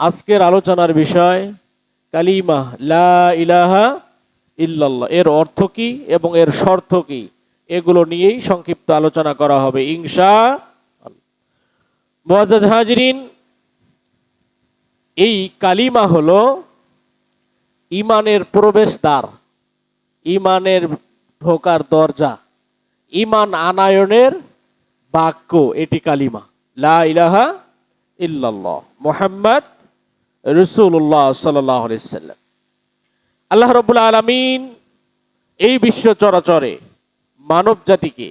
আজকের আলোচনার বিষয় কালিমা, লা ইলাহা ইল্লাল্লাহ। এর অর্থ কি এবং এর শর্ত কি? এগুলো নিয়েই সংক্ষিপ্ত আলোচনা করা হবে ইংসা মুআজ্জাজ হাজিরিন, এই কালিমা হলো ইমানের প্রবেশদ্বার, ইমানের ঢোকার দরজা, ইমান আনায়নের বাক্য, এটি কালিমা। লা ইলাহা ইল্লাল্লাহ। মোহাম্মদ রসুল্লাহ সাল্লাহ সাল্লাম। আল্লাহ রবুল্লা আলমিন এই বিশ্ব চরাচরে মানব জাতিকে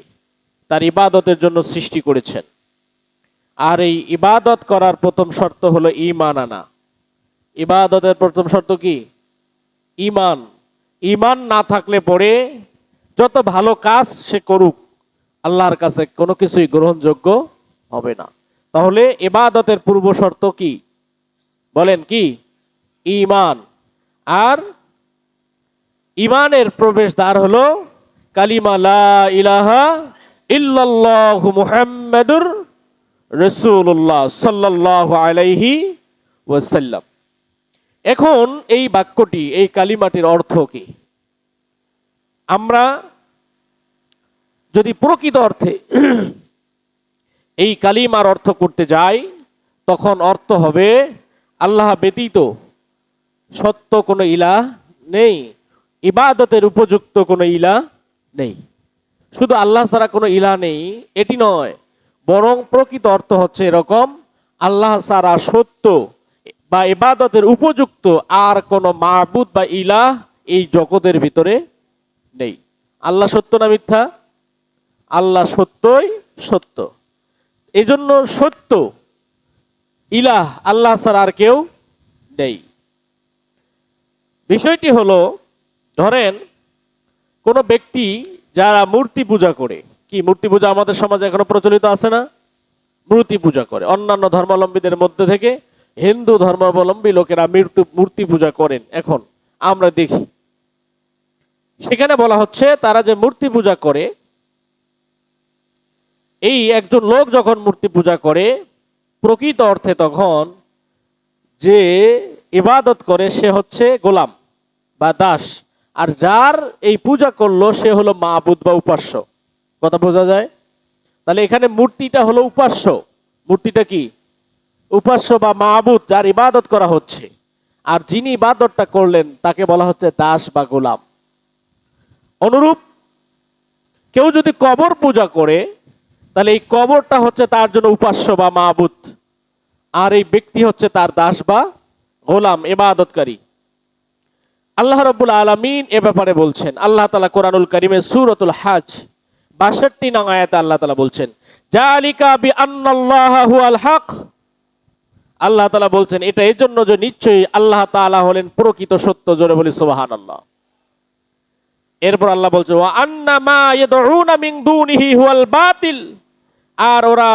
তার ইবাদতের জন্য সৃষ্টি করেছেন। আর এই ইবাদত করার প্রথম শর্ত হলো ইমান আনা। ইবাদতের প্রথম শর্ত কি? ইমান ইমান না থাকলে পরে যত ভালো কাজ সে করুক, আল্লাহর কাছে কোনো কিছুই গ্রহণযোগ্য হবে না। তাহলে ইবাদতের পূর্ব শর্ত কি? বলেন কি? ইমান আর ইমানের প্রবেশ দ্বার হলো কালিমা লা ইলাহা ইল্লাল্লাহু মুহাম্মাদুর রাসূলুল্লাহ সাল্লাল্লাহু আলাইহি ওয়াসাল্লাম। এখন এই বাক্যটি, এই কালিমাটির অর্থ কি? আমরা যদি প্রকৃত অর্থে এই কালিমার অর্থ করতে যাই, তখন অর্থ হবে আল্লাহ ব্যতীত সত্য কোনো ইলা নেই, ইবাদতের উপযুক্ত কোনো ইলা নেই। শুধু আল্লাহ ছাড়া কোনো ইলা নেই, এটি নয়, বরং প্রকৃত অর্থ হচ্ছে এরকম, আল্লাহ ছাড়া সত্য বা ইবাদতের উপযুক্ত আর কোনো মাহবুদ বা ইলা এই জগতের ভিতরে নেই। আল্লাহ সত্য না মিথ্যা? আল্লাহ সত্যই সত্য। এজন্য সত্য ইলাহ আল্লাহ ছাড়া আর কেউ নেই। বিষয়টি হলো, ধরেন, কোনো ব্যক্তি যারা মূর্তি পূজা করে, কি মূর্তি পূজা আমাদের সমাজে এখনও প্রচলিত আছে না? মূর্তি পূজা করে। অন্যান্য ধর্মাবলম্বীদের মধ্যে থেকে হিন্দু ধর্মাবলম্বী লোকেরা মৃত্যু মূর্তি পূজা করেন এখন। আমরা দেখি। সেখানে বলা হচ্ছে, তারা যে মূর্তি পূজা করে, এই একজন লোক যখন মূর্তি পূজা করে প্রকৃত অর্থে তখন যে ইবাদত করে সে হচ্ছে গোলাম বা দাস। আর যার এই পূজা করল সে হলো মাহবুদ বা উপাস্য। কথা বোঝা যায়? তাহলে এখানে মূর্তিটা হলো উপাস্য। মূর্তিটা কি? উপাস্য বা মাহবুদ যার ইবাদত করা হচ্ছে। আর যিনি ইবাদতটা করলেন তাকে বলা হচ্ছে দাস বা গোলাম। অনুরূপ কেউ যদি কবর পূজা করে তাহলে এই কবরটা হচ্ছে তার জন্য উপাস্য বা মাহবুদ আর এই ব্যক্তি হচ্ছে তার দাস বা গোলাম এবাদতকারী আল্লাহ রব্বুল আলমিন এ ব্যাপারে বলছেন, আল্লাহ তালা কোরআনুল করিমের সুরতুল হাজ বাষট্টি নং আয়াতে আল্লাহ তালা বলছেন বি হক। আল্লাহ তালা বলছেন, এটা এই জন্য যে নিশ্চয়ই আল্লাহ তাআলা হলেন প্রকৃত সত্য জোরে বলি সুবাহান আল্লাহ এরপর আল্লাহ বলছে আন্না মা দুনিহি হুয়াল বাতিল। আর ওরা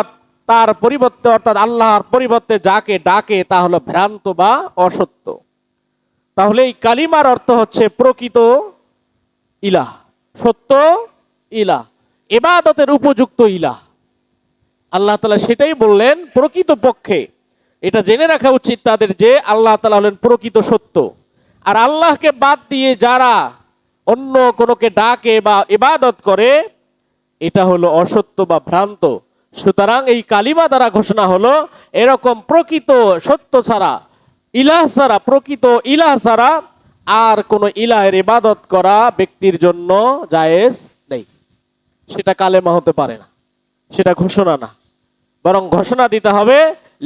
তার পরিবর্তে, অর্থাৎ আল্লাহর পরিবর্তে যাকে ডাকে তা হলো ভ্রান্ত বা অসত্য। তাহলে এই কালিমার অর্থ হচ্ছে প্রকৃত ইলাহ, সত্য ইলাহ, এবাদতের উপযুক্ত ইলাহ। আল্লাহ তালা সেটাই বললেন প্রকৃত পক্ষে এটা জেনে রাখা উচিত তাদের যে আল্লাহ তালা হলেন প্রকৃত সত্য। আর আল্লাহকে বাদ দিয়ে যারা অন্য কোনোকে ডাকে বা ইবাদত করে, এটা হলো অসত্য বা ভ্রান্ত। সুতরাং এই কালিমা দ্বারা ঘোষণা হলো, এরকম প্রকৃত সত্য ছাড়া, ইলাহ ছাড়া, প্রকৃত ইলাহ ছাড়া আর কোন ইলাহের ইবাদত করা ব্যক্তির জন্য জায়েজ নেই। সেটা কালেমা হতে পারে না, সেটা ঘোষণা না। বরং ঘোষণা দিতে হবে,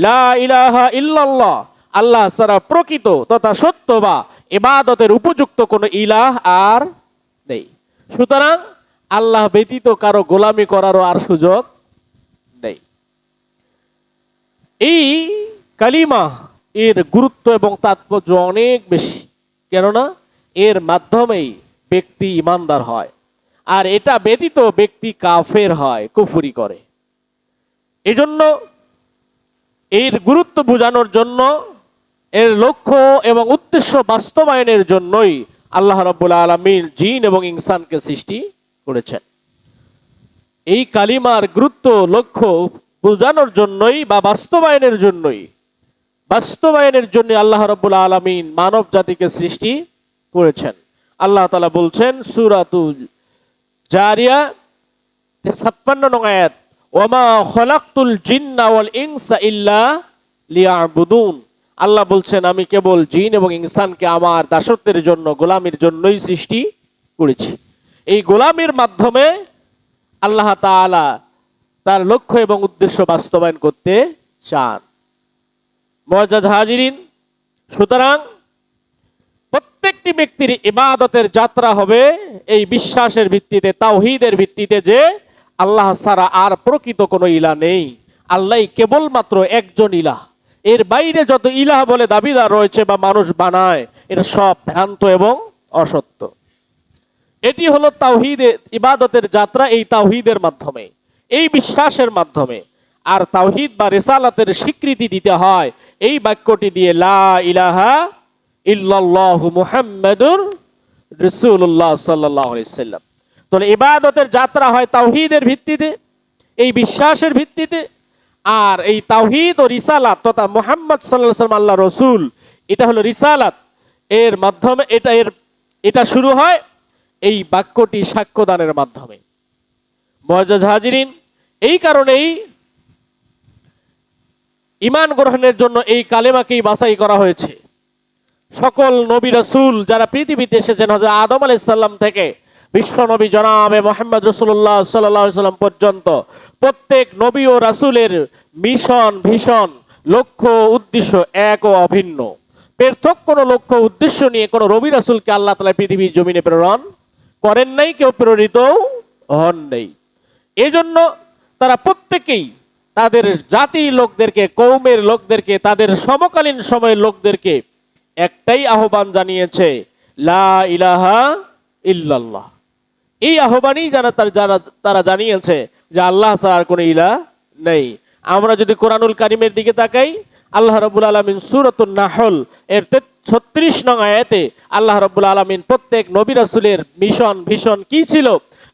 লা ইলাহা ইল্লাল্লাহ, আল্লাহ ছাড়া প্রকৃত তথা সত্য বা ইবাদতের উপযুক্ত কোনো ইলাহ আর নেই। সুতরাং আল্লাহ ব্যতীত কারও গোলামি করারও আর সুযোগ নেই এই কালিমা এর গুরুত্ব এবং তাৎপর্য অনেক বেশি। কেননা এর মাধ্যমেই ব্যক্তি ইমানদার হয়। আর এটা ব্যতীত ব্যক্তি কাফের হয়, কুফুরি করে। এজন্য এর গুরুত্ব বোঝানোর জন্য, এর লক্ষ্য এবং উদ্দেশ্য বাস্তবায়নের জন্যই আল্লাহ রাব্বুল আলামিন জিন এবং ইনসানকে সৃষ্টি করেছেন। এই কালিমার গুরুত্ব, লক্ষ্য বোঝানোর জন্যই বা বাস্তবায়নের জন্যই, বাস্তবায়নের জন্য আল্লাহ রব্বুল আলমিন মানব জাতিকে সৃষ্টি করেছেন। আল্লাহ তালা বলছেন, সুরাতুল জারিয়া, ছাপ্পান্ন ওমা খলাক্তুল জিন্না ওয়াল আল্লাহ বলছেন, আমি কেবল জিন এবং ইনসানকে আমার দাসত্বের জন্য, গোলামির জন্যই সৃষ্টি করেছি। এই গোলামির মাধ্যমে আল্লাহ তাআলা তার লক্ষ্য এবং উদ্দেশ্য বাস্তবায়ন করতে চান। মজাজ হাজিরিন, সুতরাং প্রত্যেকটি ব্যক্তির ইবাদতের যাত্রা হবে এই বিশ্বাসের ভিত্তিতে, তাওহিদের ভিত্তিতে যে আল্লাহ ছাড়া আর প্রকৃত কোনো ইলা নেই। আল্লাহ কেবলমাত্র একজন ইলাহ এর বাইরে যত ইলাহ বলে দাবিদার রয়েছে বা মানুষ বানায়, এটা সব ভ্রান্ত এবং অসত্য। এটি হলো তাওহীদের ইবাদতের যাত্রা এই তাওহিদের মাধ্যমে। এই বিশ্বাসের মাধ্যমে। আর তাওহিদ বা রেসালাতের স্বীকৃতি দিতে হয়। এই বাক্যটি দিয়ে, লা ইলাহা ইল্লাল্লাহু মুহাম্মাদুর রাসূলুল্লাহ সাল্লাল্লাহু আলাইহি সাল্লাম। তাহলে ইবাদতের যাত্রা হয় তাওহিদের ভিত্তিতে, এই বিশ্বাসের ভিত্তিতে। আর এই তাওহিদ ও রিসালাত তথা মুহাম্মদ আলাইহি সাল্লাম আল্লাহ রসুল, এটা হলো রিসালাত। এর মাধ্যমে এটা, এর, এটা শুরু হয় এই বাক্যটি সাক্ষ্যদানের মাধ্যমে। মজাজ হাজিরিন, এই কারণেই ইমান গ্রহণের জন্য এই কালেমাকেই বাছাই করা হয়েছে। সকল নবী রসুল যারা পৃথিবীতে এসেছেন হজরত আদম আলাইসাল্লাম থেকে, বিশ্ব নবী জনাবে মোহাম্মদ রসুল্লাহ সাল্লাম পর্যন্ত, প্রত্যেক নবী ও রাসূলের মিশন ভীষণ লক্ষ্য, উদ্দেশ্য এক ও অভিন্ন। পৃথক কোনো লক্ষ্য, উদ্দেশ্য নিয়ে কোনো রবি রাসুলকে আল্লাহ তালা পৃথিবীর জমিনে প্রেরণ করেন নাই, কেউ প্রেরিত হন নেই। এজন্য তারা প্রত্যেকেই তাদের জাতির লোকদেরকে, কৌমের লোকদেরকে, তাদের সমকালীন সময়ের লোকদেরকে একটাই আহ্বান জানিয়েছে, লা ইলাহা ইল্লাল্লাহ। এই আহ্বানই যারা তার যারা তারা জানিয়েছে যে আল্লাহ ছাড়া আর কোনো ইলা নেই। আমরা যদি কোরআনুল কারিমের দিকে তাকাই, আল্লাহ রবুল আলমিন সুরতুল নাহল এর ছত্রিশ নং আয়াতে আল্লাহ রবুল আলমিন প্রত্যেক নবী রাসূলের মিশন, ভীষণ কি ছিল?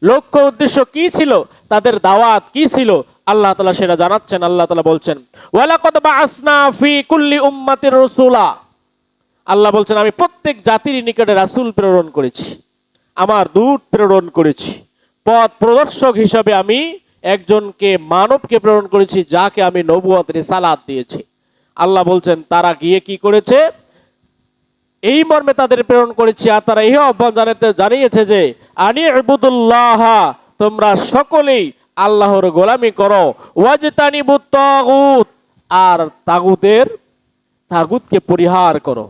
লক্ষ্য উদ্দেশ্য কি ছিল? তাদের দাওয়াত কি ছিল? আল্লাহ তালা সেটা জানাচ্ছেন, আল্লাহ তালা বলছেন কুল্লি রাসূলা। আল্লাহ বলছেন, আমি প্রত্যেক জাতির নিকটে রাসুল প্রেরণ করেছি, আমার দূত প্রেরণ করেছি। পথ প্রদর্শক হিসাবে আমি একজনকে, মানবকে প্রেরণ করেছি, যাকে আমি নবুয়ত রিসালাত দিয়েছি। আল্লাহ বলছেন, তারা গিয়ে কি করেছে? এই মর্মে তাদের প্রেরণ করেছি আর তারা এই আহ্বান জানাতে জানিয়েছে যে, আনি আবুদুল্লাহ তোমরা সকলেই আল্লাহর গোলামি করো। ওয়াজতানি তাগুত, আর তাগুতের, তাগুতকে পরিহার করো।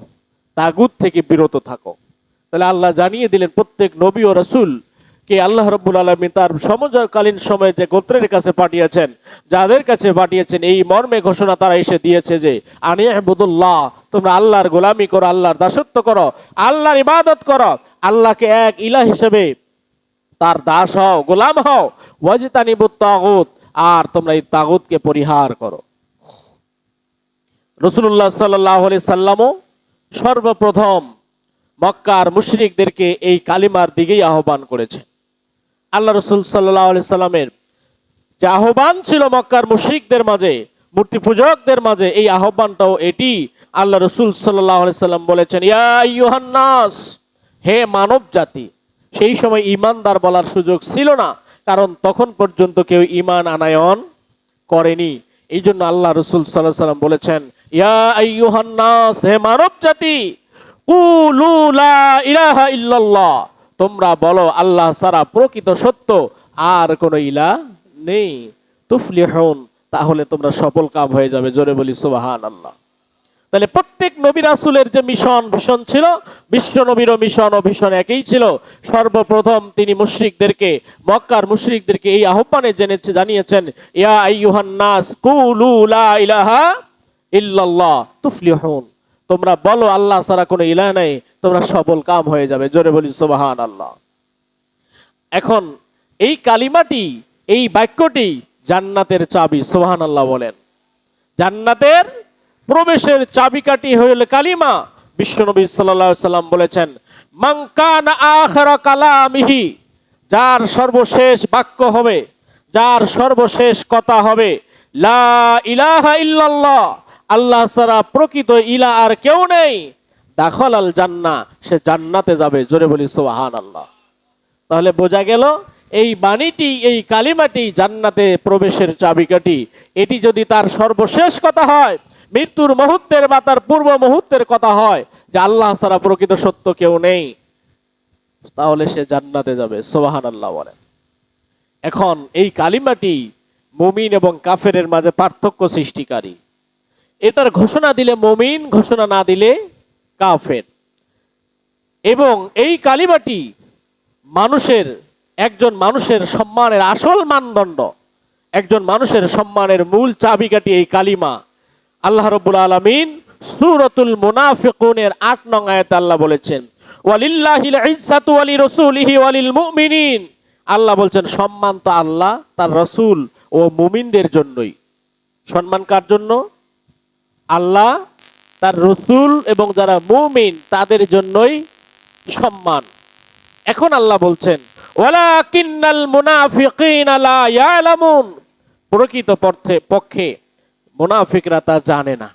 তাগুত থেকে বিরত থাকো। তাহলে আল্লাহ জানিয়ে দিলেন, প্রত্যেক নবী ও রসুল কে আল্লাহ রব্বুল আলমী তার সমকালীন সময়ে যে গোত্রের কাছে পাঠিয়েছেন, যাদের কাছে পাঠিয়েছেন, এই মর্মে ঘোষণা তারা এসে দিয়েছে যে, আনি আহমদুল্লাহ তোমরা আল্লাহর গোলামি করো, আল্লাহর দাসত্ব করো, আল্লাহর ইবাদত করো, আল্লাহকে এক ইলা হিসেবে তার দাস হও, গোলাম হও ওয়াজিতানিবুত তাগুত, আর তোমরা এই তাগুতকে পরিহার করো। রসুল্লাহ সাল্লাহ সাল্লামও সর্বপ্রথম মক্কার মুশরিকদেরকে এই কালিমার দিকেই আহ্বান করেছেন। আল্লাহ রসুল সাল্লাহ আলি সাল্লামের যে আহ্বান ছিল মক্কার মুশরিকদের মাঝে, মূর্তি পূজকদের মাঝে, এই আহ্বানটাও এটি আল্লাহ রসুল সাল্লাহ আলি সাল্লাম বলেছেন, ইয়া ইউহান্নাস হে মানব জাতি সেই সময় ইমানদার বলার সুযোগ ছিল না, কারণ তখন পর্যন্ত কেউ ইমান আনায়ন করেনি। এই জন্য আল্লাহ রসুল সাল্লাহ সাল্লাম বলেছেন, ইয়া হে মানব জাতি ইলাহা ইল্লাল্লাহ তোমরা বলো, আল্লাহ সারা প্রকৃত সত্য আর কোনো ইলা নেই। তুফলিহুন, তাহলে তোমরা সফল কাম হয়ে যাবে, জোরে বলি সুবাহান আল্লাহ তাহলে প্রত্যেক নবী রাসূলের যে মিশন, ভীষণ ছিল, বিশ্ব নবীরও মিশন ও ভীষণ একই ছিল। সর্বপ্রথম তিনি মুশরিকদেরকে, মক্কার মুশরিকদেরকে এই আহ্বানে জেনেছে, জানিয়েছেন, ইয়া আইয়ুহান নাস কুলু ইলাহা ইল্লাল্লাহ তোমরা বলো, আল্লাহ ছাড়া কোনো ইলাহ নাই। তোমরা সফল কাম হয়ে যাবে। জোরে বলি সুবহান আল্লাহ এখন, এই কালিমাটি, এই বাক্যটি জান্নাতের চাবি সুবহান আল্লাহ বলেন। জান্নাতের প্রবেশের চাবিকাঠি হইল কালিমা। বিশ্বনবী সাল্লাল্লাহু সাল্লাম বলেছেন মাংকান আখরা কালামিহি যার সর্বশেষ বাক্য হবে, যার সর্বশেষ কথা হবে, লা ইলাহা ইল্লাল্লাহ আল্লাহ ছাড়া প্রকৃত ইলা আর কেউ নেই। দাখল আল জান্না, সে জান্নাতে যাবে। জোরে বলি সোহান আল্লাহ তাহলে বোঝা গেল, এই বাণীটি, এই কালিমাটি জান্নাতে প্রবেশের চাবিকাঠি। এটি যদি তার সর্বশেষ কথা হয়, মৃত্যুর মুহূর্তের বা তার পূর্ব মুহূর্তের কথা হয়, যে আল্লাহ ছাড়া প্রকৃত সত্য কেউ নেই, তাহলে সে জান্নাতে যাবে সোহান আল্লাহ বলেন। এখন এই কালিমাটি মুমিন এবং কাফেরের মাঝে পার্থক্য সৃষ্টিকারী। এটার ঘোষণা দিলে মমিন, ঘোষণা না দিলে কাফের। এবং এই কালিমাটি মানুষের, একজন মানুষের সম্মানের আসল মানদণ্ড, একজন মানুষের সম্মানের মূল চাবিকাঠি এই কালিমা। আল্লাহ রব্বুল আলমিন সুরতুল মুনাফিকুনের আট নং আয়াত আল্লাহ বলেছেন ওয়ালিল মুমিনিন। আল্লাহ বলছেন, সম্মান তো আল্লাহ, তার রসুল ও মুমিনদের জন্যই। সম্মান কার জন্য? আল্লাহ তার রসুল এবং যারা মুমিন, তাদের জন্যই সম্মান। এখন আল্লাহ বলছেন প্রকৃত পক্ষে পক্ষে মুনাফিকরা তা জানে না।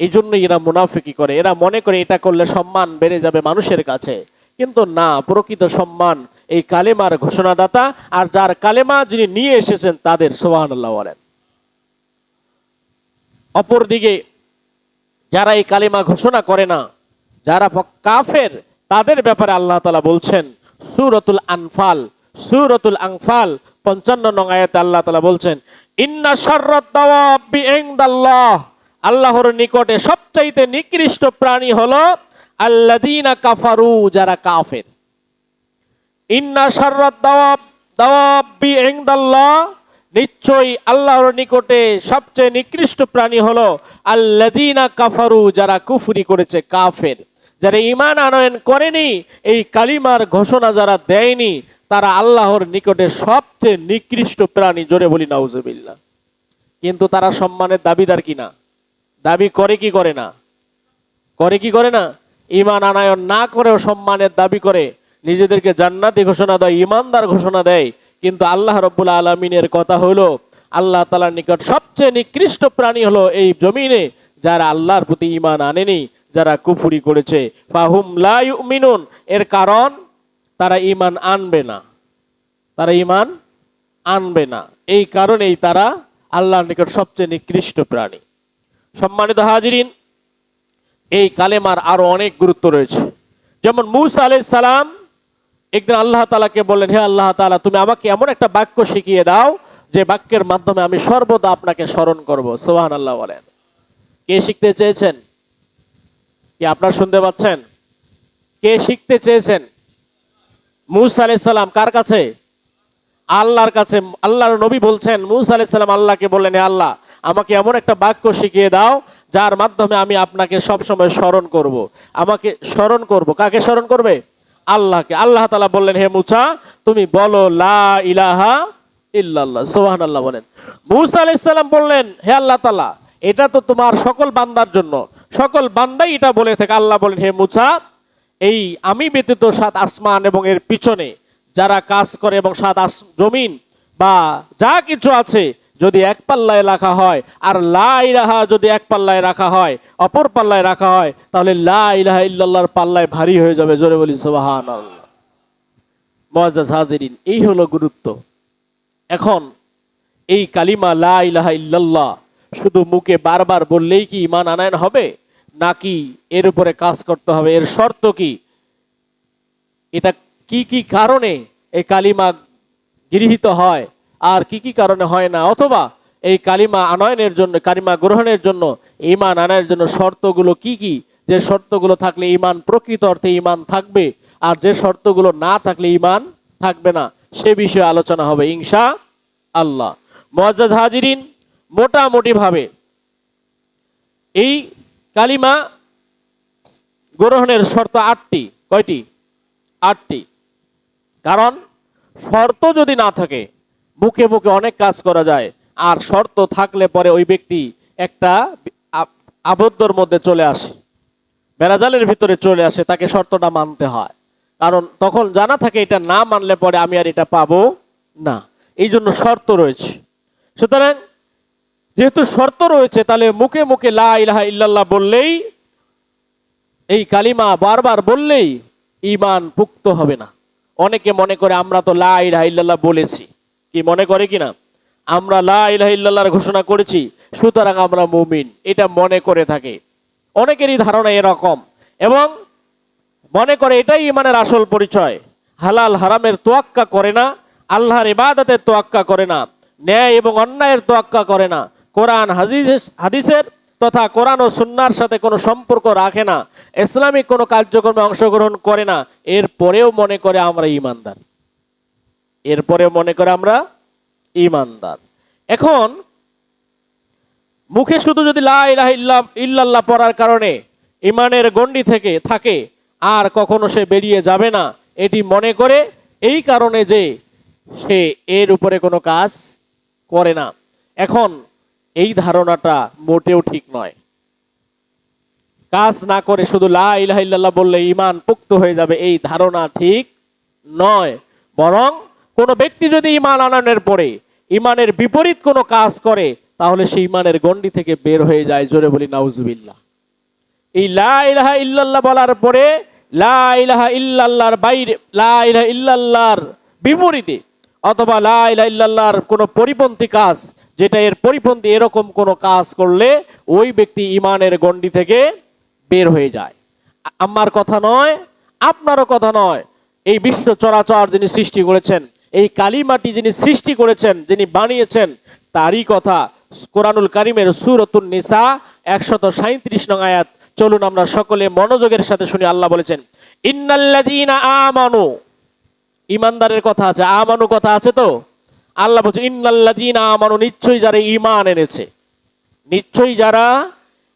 এই জন্যই এরা মুনাফিকি করে। এরা মনে করে এটা করলে সম্মান বেড়ে যাবে মানুষের কাছে। কিন্তু না, প্রকৃত সম্মান এই কালেমার ঘোষণাদাতা আর যার কালেমা যিনি নিয়ে এসেছেন, তাদের সোহান আল্লাহ বলেন। অপরদিকে যারা এই কালিমা ঘোষণা করে না, যারা কাফের, তাদের ব্যাপারে আল্লাহ তালা বলছেন, সুরতুল আনফাল সুরতুল আনফাল, পঞ্চান্ন নং আয়াতে আল্লাহ তালা বলছেন, ইন্না ইনদাল্লাহ আল্লাহর নিকটে সবচাইতে নিকৃষ্ট প্রাণী হলো আল্লাযীনা কাফারু, যারা কাফের। ইন্না শাররাত দাওয়াব দাওয়াবি ইনদাল্লাহ নিশ্চয়ই আল্লাহর নিকটে সবচেয়ে নিকৃষ্ট প্রাণী হলো আল্লাযীনা কাফারু, যারা কুফুরি করেছে, কাফের। যারা ঈমান আনয়ন করেনি, এই কালিমার ঘোষণা যারা দেয়নি, তারা আল্লাহর নিকটে সবচেয়ে নিকৃষ্ট প্রাণী, জোরে বলি নাউজুবিল্লাহ। কিন্তু তারা সম্মানের দাবিদার কিনা? দাবি করে কি করে না? করে কি করে না? ইমান আনায়ন না করেও সম্মানের দাবি করে, নিজেদেরকে জান্নাতি ঘোষণা দেয় ইমানদার ঘোষণা দেয় কিন্তু আল্লাহ রব্বুল আলমিনের কথা হলো, আল্লাহ তালার নিকট সবচেয়ে নিকৃষ্ট প্রাণী হলো এই জমিনে, যারা আল্লাহর প্রতি ইমান আনেনি, যারা কুফুরি করেছে। ফাহুম লা ইউমিনুন, এর কারণ তারা ইমান আনবে না। তারা ইমান আনবে না। এই কারণেই তারা আল্লাহর নিকট সবচেয়ে নিকৃষ্ট প্রাণী। সম্মানিত হাজিরিন, এই কালেমার আরও অনেক গুরুত্ব রয়েছে। যেমন মুসা আলাইহিস সালাম একদিন আল্লাহ তালাকে বললেন, হে আল্লাহ তালা তুমি আমাকে এমন একটা বাক্য শিখিয়ে দাও, যে বাক্যের মাধ্যমে আমি সর্বদা আপনাকে স্মরণ করব। সোহান আল্লাহ বলেন। কে শিখতে চেয়েছেন? কি আপনার শুনতে পাচ্ছেন? কে শিখতে চেয়েছেন? মুসা আলাইহিস সালাম কার কাছে? আল্লাহর কাছে। আল্লাহর নবী বলছেন, মুসা আলাইহিস সালাম আল্লাহকে বললেন, হে আল্লাহ, আমাকে এমন একটা বাক্য শিখিয়ে দাও, যার মাধ্যমে আমি আপনাকে সবসময় স্মরণ করব। আমাকে স্মরণ করব। কাকে স্মরণ করবে? আল্লাহকে। আল্লাহ তালা বললেন, হে মুসা, তুমি বলো, লা ইলাহা ইল্লাল্লাহ। সুবহানাল্লাহ বলেন। মুসা আলাইহিস সালাম বললেন, হে আল্লাহ তালা এটা তো তোমার সকল বান্দার জন্য। সকল বান্দাই এটা বলে থাকে। আল্লাহ বলেন, হে মুসা, এই আমি ব্যতীত সাত আসমান এবং এর পিছনে যারা কাজ করে এবং সাত আস, জমিন বা যা কিছু আছে যদি এক পাল্লায় রাখা হয়, আর লা ইলাহা যদি এক পাল্লায় রাখা হয়, অপর পাল্লায় রাখা হয়, তাহলে লা ইলাহা ইল্লাল্লাহর পাল্লায় ভারী হয়ে যাবে, জোরে বলি সুবহান মজাজ এই হলো গুরুত্ব। এখন, এই কালিমা লা ইলাহা ইল্লাল্লাহ শুধু মুখে বারবার বললেই কি ইমান আনায়ন হবে? নাকি এর উপরে কাজ করতে হবে? এর শর্ত কি? এটা কি কি কারণে এই কালিমা গৃহীত হয়? আর কি কি কারণে হয় না? অথবা এই কালিমা আনয়নের জন্য, কালিমা গ্রহণের জন্য ইমান আনায়ের জন্য শর্তগুলো কি কি? যে শর্তগুলো থাকলে ইমান প্রকৃত অর্থে ইমান থাকবে, আর যে শর্তগুলো না থাকলে ইমান থাকবে না, সে বিষয়ে আলোচনা হবে ইনশা আল্লাহ মোয়াজ্জাজ হাজিরিন মোটামুটি ভাবে এই কালিমা গ্রহণের শর্ত আটটি, কয়টি? আটটি। কারণ শর্ত যদি না থাকে মুখে মুখে অনেক কাজ করা যায়। আর শর্ত থাকলে পরে ওই ব্যক্তি একটা আবদ্ধর মধ্যে চলে আসে। বেড়াজালের ভিতরে চলে আসে, তাকে শর্তটা মানতে হয়। কারণ তখন জানা থাকে এটা না মানলে পরে আমি আর এটা পাবো না। এই জন্য শর্ত রয়েছে। সুতরাং যেহেতু শর্ত রয়েছে, তাহলে মুখে মুখে লা ইলাহা ইল্লাল্লাহ বললেই, এই কালিমা বারবার বললেই ইমান পুক্ত হবে না। অনেকে মনে করে আমরা তো লা ইলাহা ইল্লাল্লাহ বলেছি। কি মনে করে কিনা? আমরা লা ঘোষণা করেছি, সুতরাং আমরা মুমিন। এটা মনে করে থাকে। অনেকেরই ধারণা এরকম। এবং মনে করে এটাই ইমানের আসল পরিচয়। হালাল হারামের তোয়াক্কা করে না, আল্লাহর ইবাদতের তোয়াক্কা করে না, ন্যায় এবং অন্যায়ের তোয়াক্কা করে না। কোরআন, হাদিস, হাদিসের তথা কোরআন ও সুন্নার সাথে কোনো সম্পর্ক রাখে না। ইসলামিক কোনো কার্যক্রমে অংশগ্রহণ করে না। এরপরেও মনে করে আমরা ইমানদার। এরপরেও মনে করে আমরা ইমানদার এখন, মুখে শুধু যদি লা ইলাহা ইল্লা ইল্লাল্লাহ পড়ার কারণে ইমানের গণ্ডি থেকে থাকে, আর কখনো সে বেরিয়ে যাবে না, এটি মনে করে এই কারণে যে সে এর উপরে কোনো কাজ করে না। এখন, এই ধারণাটা মোটেও ঠিক নয়। কাজ না করে শুধু লা ইলাহা ইল্লাল্লাহ বললে ইমান পুক্ত হয়ে যাবে, এই ধারণা ঠিক নয়। বরং কোনো ব্যক্তি যদি ইমান আনানোর পরে ইমানের বিপরীত কোনো কাজ করে, তাহলে সে ইমানের গণ্ডি থেকে বের হয়ে যায়। জোরে বলি, নাউজুবিল্লাহ। এই লা ইলাহা ইল্লাল্লাহ বলার পরে লা ইলাহা ইল্লাল্লাহর বাইরে, লা ইলাহা ইল্লাল্লাহর বিপরীতে অথবা লা ইলাহা ইল্লাল্লাহর কোনো পরিপন্থী কাজ, যেটা এর পরিপন্থী এরকম কোনো কাজ করলে ওই ব্যক্তি ইমানের গণ্ডি থেকে বের হয়ে যায়। আমার কথা নয়, আপনারও কথা নয়, এই বিশ্ব চরাচর যিনি সৃষ্টি করেছেন এই কালিমাটি যিনি সৃষ্টি করেছেন, যিনি বানিয়েছেন, তারই কথা কোরআনুল কারিমের সুরতুন নিসা, একশত সাঁত্রিশ নং আয়াত। চলুন আমরা সকলে মনোযোগের সাথে শুনি, আল্লাহ বলেছেন, ইন্নাল্লাযীনা আমানু। ইমানদারের কথা আছে, আমানু কথা আছে তো? আল্লাহ বলছে, ইন্নাল্লাযীনা আমানু, নিশ্চয়ই যারা ইমান এনেছে। নিশ্চয়ই যারা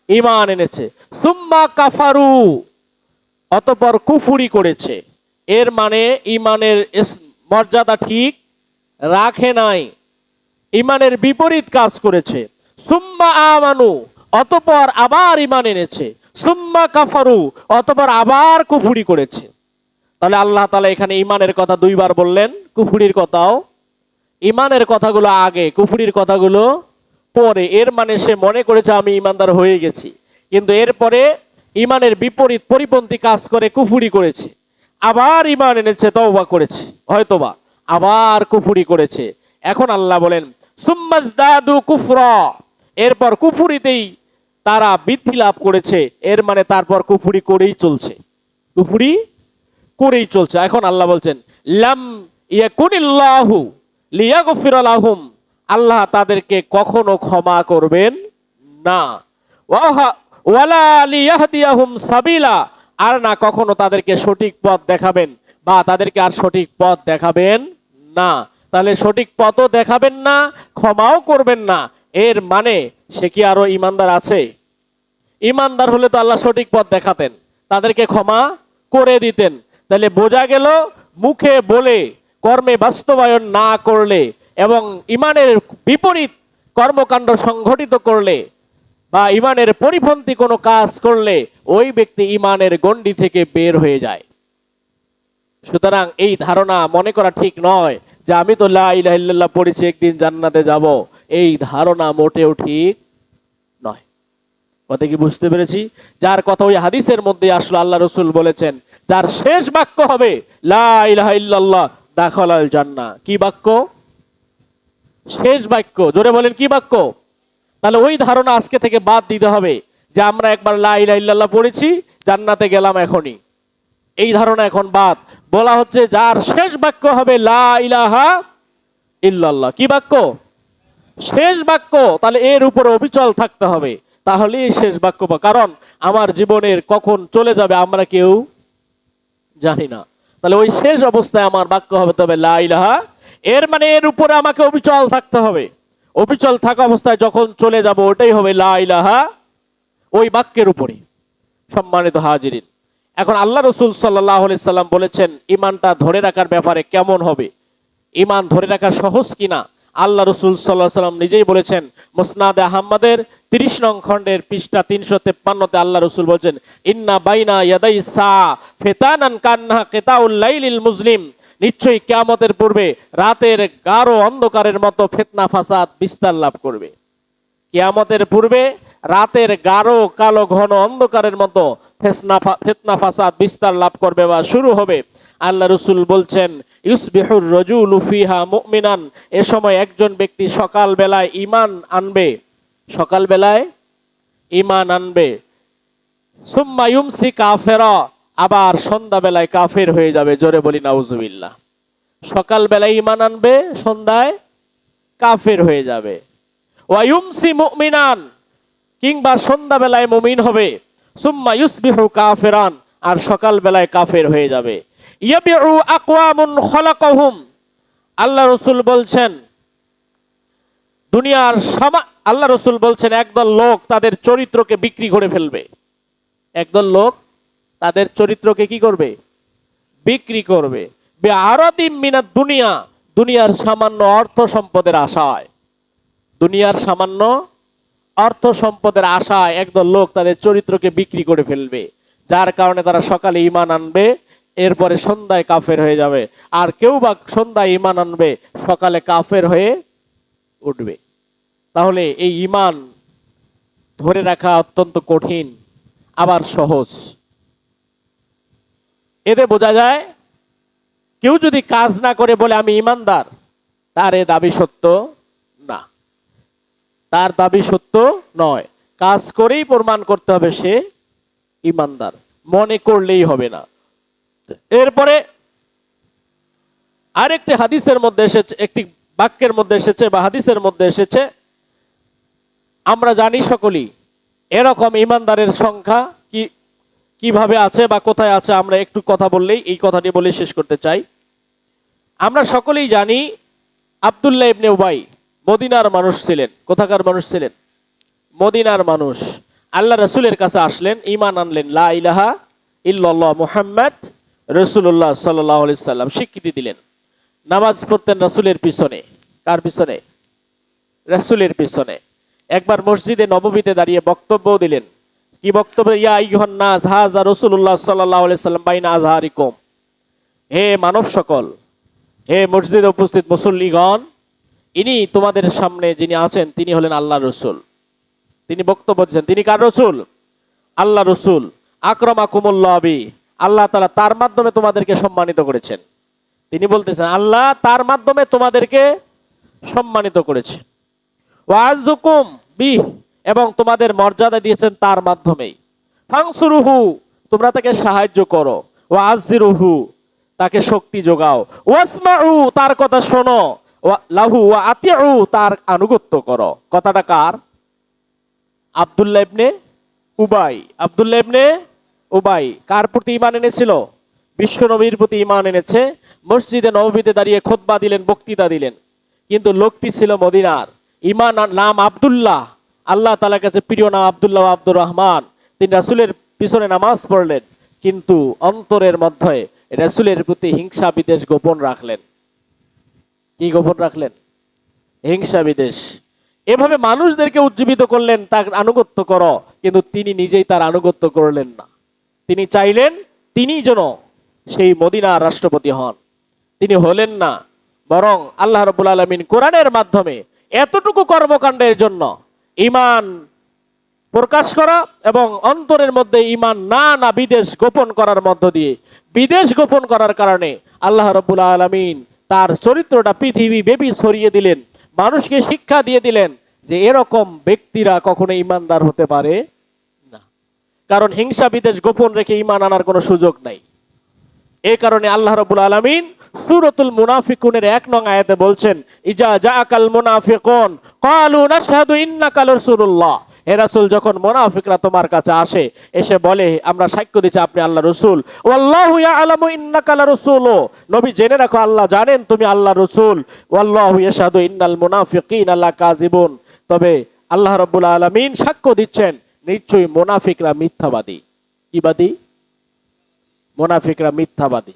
ইমান এনেছে। সুম্মা কাফারু, অতপর কুফুরি করেছে। এর মানে ইমানের মর্যাদা ঠিক রাখে নাই। ইমানের বিপরীত কাজ করেছে। সুম্মা আমানু, অতপর আবার ইমান এনেছে। সুম্মা কাফারু, অতপর আবার কুফুরি করেছে। তাহলে আল্লাহ তালা এখানে ইমানের কথা দুইবার বললেন, কুফুরির কথাও। ইমানের কথাগুলো আগে, কুফুরির কথাগুলো পরে। এর মানে সে মনে করেছে, আমি ইমানদার হয়ে গেছি। কিন্তু এরপরে ইমানের বিপরীত পরিপন্থী কাজ করে কুফুরি করেছে। আবার ইমান এনেছে, তওবা করেছে, হয়তোবা আবার কুফুরি করেছে। এখন আল্লাহ বলেন সুম্মাজদাদু কুফরা। এরপর কুফুরিতেই তারা বৃদ্ধি লাভ করেছে, এর মানে তারপর কুফুরি করেই চলছে। কুফুরি করেই চলছে। এখন আল্লাহ বলছেন, লাম ইয়াকুনিল্লাহু লিয়াগফিরা লাহুম। আল্লাহ তাদেরকে কখনো ক্ষমা করবেন না। ওয়ালা লিয়াহদিয়াহুম সাবিলা। আর না কখনো তাদেরকে সঠিক পথ দেখাবেন বা তাদেরকে আর সঠিক পথ দেখাবেন না। তাহলে সঠিক পথও দেখাবেন না, ক্ষমাও করবেন না। এর মানে সে কি আরও ইমানদার আছে? ইমানদার হলে তো আল্লাহ সঠিক পথ দেখাতেন, তাদেরকে ক্ষমা করে দিতেন। তাহলে বোঝা গেল মুখে বলে কর্মে বাস্তবায়ন না করলে এবং ইমানের বিপরীত কর্মকাণ্ড সংঘটিত করলে বা ইমানের পরিপন্থী কোনো কাজ করলে ওই ব্যক্তি ইমানের গণ্ডি থেকে বের হয়ে যায়। সুতরাং এই ধারণা মনে করা ঠিক নয় যে আমি তো লা ইলাহা পড়েছি, একদিন জান্নাতে যাব। এই ধারণা মোটেও ঠিক নয়। কথা কি বুঝতে পেরেছি? যার কথা ওই হাদিসের মধ্যে আসলো, আল্লাহ রসুল বলেছেন, যার শেষ বাক্য হবে, লা ইলাহা ইল্লাল্লাহ, দাখলাল জান্নাহ। কি বাক্য? শেষ বাক্য। জোরে বলেন, কি বাক্য? তাহলে ওই ধারণা আজকে থেকে বাদ দিতে হবে। যে আমরা একবার লা ইলাহা ইল্লাল্লাহ পড়েছি, জান্নাতে গেলাম এখনই। এই ধারণা এখন বাদ। বলা হচ্ছে যার শেষ বাক্য হবে লা ইলাহা ইল্লাল্লাহ। কি বাক্য? শেষ বাক্য। তাহলে এর উপরে অবিচল থাকতে হবে। তাহলেই শেষ বাক্য কারণ আমার জীবনের কখন চলে যাবে আমরা কেউ জানি না। তাহলে ওই শেষ অবস্থায় আমার বাক্য হবে তবে লা ইলাহা। এর মানে এর উপরে আমাকে অবিচল থাকতে হবে। অবিচল থাকা অবস্থায় যখন চলে যাব, ওটাই হবে লা ইলাহা ওই বাক্যের উপরে সম্মানিত হাজিরিন, এখন আল্লাহ রসুল সাল্লাহ সাল্লাম বলেছেন, ইমানটা ধরে রাখার ব্যাপারে কেমন হবে? ইমান ধরে রাখা সহজ কিনা? আল্লাহ রসুল সাল্লাহ সাল্লাম নিজেই বলেছেন, মোসনাদ আহম্মদের তিরিশ নং খণ্ডের পৃষ্ঠা তিনশো তেপ্পান্নতে আল্লাহ রসুল বলছেন, ইন্না বাইনা ইয়াদাই সা ফেতানান কান্না কেতাউল্লাইলিল মুসলিম নিশ্চয়ই কেয়ামতের পূর্বে রাতের গাঢ় অন্ধকারের মতো ফেতনা, ফাসাদ, বিস্তার লাভ করবে। কেয়ামতের পূর্বে রাতের গাঢ়, কালো, ঘন অন্ধকারের মতো ফেসনা ফিতনা, ফাসাদ বিস্তার লাভ করবে বা শুরু হবে। আল্লাহ রসুল বলছেন ইউসবিহুর রজুল ফিহা মুমিনান। এ সময় একজন ব্যক্তি সকাল বেলায় ইমান আনবে। সকাল বেলায় ইমান আনবে। সুম্মা ইউমসি কাফেরা আবার সন্ধ্যাবেলায় কাফের হয়ে যাবে। জোরে বলি, নাউজুবিল্লাহ। সকালবেলায় ইমান আনবে, সন্ধ্যায় কাফের হয়ে যাবে। ওয়ায়ুমসি মুমিনান। কিংবা সন্ধ্যাবেলায় মুমিন হবে। সুম্মা ইউসবিহু কাফেরান, আর সকালবেলায় কাফের হয়ে যাবে। ইয়াবিউ আকওয়ামুন খলাকাহুম। আল্লাহ রসুল বলছেন, দুনিয়ার সামা, আল্লাহ রসুল বলছেন, একদল লোক তাদের চরিত্রকে বিক্রি করে ফেলবে। একদল লোক তাদের চরিত্রকে কি করবে? বিক্রি করবে। বে আরদিম মিনাত দুনিয়া, দুনিয়ার সামান্য অর্থ সম্পদের আশায়। দুনিয়ার সামান্য অর্থ সম্পদের আশায় একদল লোক তাদের চরিত্রকে বিক্রি করে ফেলবে। যার কারণে তারা সকালে ইমান আনবে, এরপরে সন্ধ্যায় কাফের হয়ে যাবে। আর কেউ বা সন্ধ্যায় ইমান আনবে, সকালে কাফের হয়ে উঠবে। তাহলে এই ইমান ধরে রাখা অত্যন্ত কঠিন, আবার সহজ। এতে বোঝা যায়, কেউ যদি কাজ না করে বলে আমি ইমানদার তার এ দাবি সত্য। তার দাবি সত্য নয়। কাজ করেই প্রমাণ করতে হবে সে ইমানদার। মনে করলেই হবে না। এরপরে আরেকটি হাদিসের মধ্যে এসেছে, একটি বাক্যের মধ্যে এসেছে বা হাদিসের মধ্যে এসেছে, আমরা জানি সকলেই এরকম ইমানদারের সংখ্যা কি, কীভাবে আছে বা কোথায় আছে, আমরা একটু কথা বললেই এই কথাটি বলে শেষ করতে চাই। আমরা সকলেই জানি আবদুল্লাহ ইবনে উবাই মদিনার মানুষ ছিলেন। কোথাকার মানুষ ছিলেন? মদিনার মানুষ। আল্লাহ রসুলের কাছে আসলেন ইমান আনলেন। লা ইলাহা মুহাম্মদ রসুল্লাহ সাল্লাহ সাল্লাম। স্বীকৃতি দিলেন। নামাজ পড়তেন রাসূলের পিছনে। কার পিছনে? রাসূলের পিছনে। একবার মসজিদে নববীতে দাঁড়িয়ে বক্তব্য দিলেন। কি বক্তব্য? ইয়া আইয়ুহান নাস, হাযা রাসূলুল্লাহ সাল্লাল্লাহু আলাইহি সাল্লাম বাইনা আজহারিকুম। হে মানব সকল হে মসজিদে উপস্থিত মুসল্লিগণ ইনি তোমাদের সামনে যিনি আছেন, তিনি হলেন আল্লাহ রসুল। তিনি বক্তব্য দিচ্ছেন তিনি কার রসুল? আল্লাহ রসুল। আক্রমা কুমুল্লাবি আল্লাহ তালা তার মাধ্যমে তোমাদেরকে সম্মানিত করেছেন। তিনি বলতেছেন, আল্লাহ তার মাধ্যমে তোমাদেরকে সম্মানিত করেছেন। ওয়াজুকুম বি এবং তোমাদের মর্যাদা দিয়েছেন তার মাধ্যমেই। ফাংসুরুহু। তোমরা তাকে সাহায্য করো। ওয়াজিরুহু তাকে শক্তি যোগাও। ওয়াসমাউ। তার কথা শোনো। লাহু ওয়া তার আনুগত্য করো। কথাটা কার? আব্দুল্লাহ ইবনে উবাই। আব্দুল্লাহ ইবনে উবাই কার প্রতি ইমান এনেছিল? বিশ্ব নবীর প্রতি ঈমান এনেছে। মসজিদে নবীতে দাঁড়িয়ে খোতবা দিলেন, বক্তৃতা দিলেন। কিন্তু লোকটি ছিল মদিনার। ইমান নাম আব্দুল্লাহ। আল্লাহ তালার কাছে প্রিয় নাম আবদুল্লাহ আব্দুর রহমান। তিনি রাসুলের পিছনে নামাজ পড়লেন। কিন্তু অন্তরের মধ্যে রাসূলের প্রতি হিংসা বিদেশ গোপন রাখলেন। কি গোপন রাখলেন? হিংসা বিদেশ এভাবে মানুষদেরকে উজ্জীবিত করলেন, তার আনুগত্য করো। কিন্তু তিনি নিজেই তার আনুগত্য করলেন না। তিনি চাইলেন তিনি যেন সেই মদিনার রাষ্ট্রপতি হন। তিনি হলেন না, বরং আল্লাহ রবুল আলমিন কোরআনের মাধ্যমে এতটুকু কর্মকাণ্ডের জন্য ইমান প্রকাশ করা এবং অন্তরের মধ্যে ইমান না না বিদেশ গোপন করার মধ্য দিয়ে, বিদেশ গোপন করার কারণে আল্লাহ রব্বুল আলমিন তার চরিত্রটা পৃথিবী ব্যাপী ছড়িয়ে দিলেন, মানুষকে শিক্ষা দিয়ে দিলেন যে এরকম ব্যক্তিরা কখনো ইমানদার হতে পারে না। কারণ হিংসা বিদেশ গোপন রেখে ইমান আনার কোনো সুযোগ নাই। এই কারণে আল্লাহ রাব্বুল আলামিন সুরতুল মুনাফিকুনের এক নং আয়াতে বলছেন, ইজা জাআকাল মুনাফিকুন, ক্বালু নাশহাদু ইন্নাকা রাসূলুল্লাহ। হে রাসূল যখন মুনাফিকরা তোমার কাছে আসে, এসে বলে, আমরা সাক্ষ্য দিচ্ছি আপনি আল্লাহ রসুল। ওয়াল্লাহু ইয়ালামু ইন্নাকা লারাসূলু। নবী জেনে রাখো, আল্লাহ জানেন তুমি আল্লাহ রসুল। ওয়াল্লাহু ইয়াশহাদু ইন্নাল মুনাফিকিনা লাকাযিবুন। তবে আল্লাহ রাব্বুল আলামিন সাক্ষ্য দিচ্ছেন, নিশ্চয়ই মোনাফিকরা মিথ্যাবাদী। কিবাদী মোনাফিকরা মিথ্যাবাদী।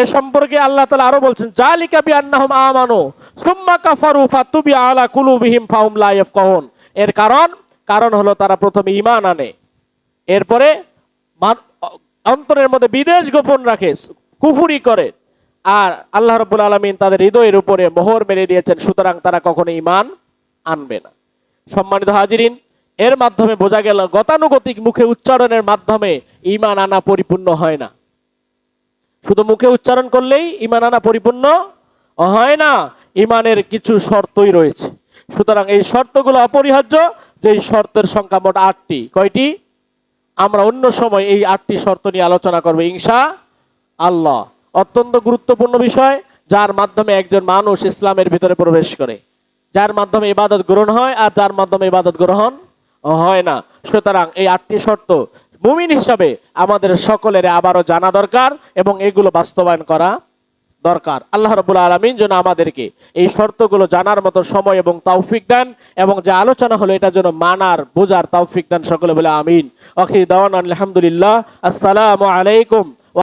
এ সম্পর্কে আল্লাহ তালা আরও বলছেন জালিকা বিআন্নাহুম আমানু, সুম্মা কাফারু ফাতুবি আলা কুলুবিহিম ফাহুম লা ইয়াফকাহুন। এর কারণ কারণ হলো তারা প্রথমে ঈমান আনে। এরপরে অন্তরের মধ্যে বিদেশ গোপন রাখে, কুফুরি করে। আর আল্লাহ রাব্বুল আলামিন তাদের হৃদয়ের উপরে মোহর মেরে দিয়েছেন, সুতরাং তারা কখনো ঈমান আনবে না। সম্মানিত হাজিরিন, এর মাধ্যমে বোঝা গেল গতানুগতিক মুখে উচ্চারণের মাধ্যমে ইমান আনা পরিপূর্ণ হয় না। শুধু মুখে উচ্চারণ করলেই ইমান আনা পরিপূর্ণ হয় না ইমানের কিছু শর্তই রয়েছে। সুতরাং এই শর্তগুলো অপরিহার্য যে শর্তের সংখ্যা মোট আটটি, কয়টি? আমরা অন্য সময় এই আটটি শর্ত নিয়ে আলোচনা করব, ইনশা আল্লাহ। অত্যন্ত গুরুত্বপূর্ণ বিষয়, যার মাধ্যমে একজন মানুষ ইসলামের ভিতরে প্রবেশ করে। যার মাধ্যমে ইবাদত গ্রহণ হয় আর যার মাধ্যমে ইবাদত গ্রহণ হয় না। সুতরাং এই আটটি শর্ত মুমিন হিসাবে আমাদের সকলের আবারও জানা দরকার এবং এগুলো বাস্তবায়ন করা দরকার। আল্লাহ রবুল আলমিন যেন আমাদেরকে এই শর্তগুলো জানার মতো সময় এবং তাওফিক দেন এবং যে আলোচনা হলো এটা যেন মানার, বোঝার তাওফিক দেন সকলে বলে আমিন। আলহামদুলিল্লাহ। আসসালামু আলাইকুম।